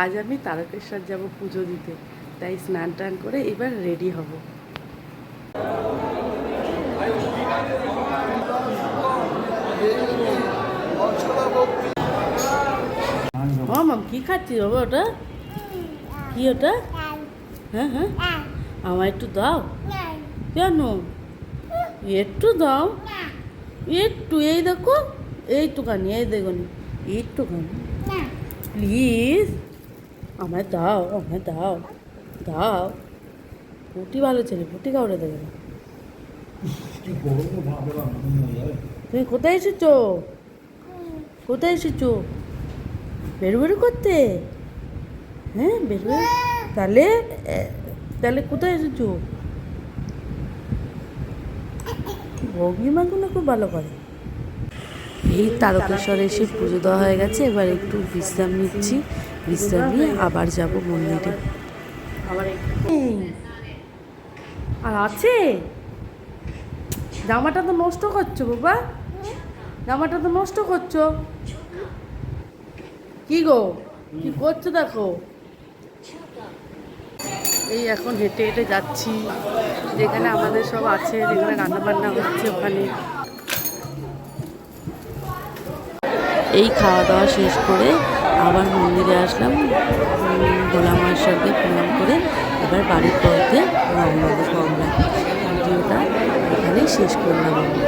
আজ আমি তারকেশ্বর যাব পুজো দিতে। তাই স্নান টান করে এবার রেডি হব। মাম কি খাচ্ছিস বাবা ওটা? কি ওটা? হ্যাঁ হ্যাঁ। আমার একটু দাও। কেন? একটু দাও। একটু এই দেখো। এইটুখানি এই দেখুন একটুখানি প্লিজ আমায় দাও আমায় দাও দাও। ফুটি ভালো ছেলে ফুটি কাউরে দেবে না। তুমি কোথায় এসেছ? কোথায় এসেছ? বেরু বেরু করতে? হ্যাঁ বেরু তাহলে তাহলে কোথায় এসেছ? ভঙ্গিমাগুলো খুব ভালো করে। এই তারকেশ্বরে এসে পুজো দেওয়া হয়ে গেছে। এবার একটু বিশ্রাম নিচ্ছি। বিশ্রাম নিয়ে আবার যাব মন্দিরে। আর আছে? জামাটা তো নষ্ট করছ বাবা। জামাটা তো নষ্ট করছ। কি গো? কি করছ দেখো? এই এখন হেঁটে হেঁটে যাচ্ছি। যেখানে আমাদের সব আছে, যেখানে রান্না বান্না হচ্ছে ওখানে। এই খাওয়া দাওয়া শেষ করে আবার মন্দিরে আসলাম। ভোলা সঙ্গে প্রণাম করে এবার বাড়ির পথে রওনা দেবো আমরা। ভিডিওটা এখানেই শেষ করলাম আমি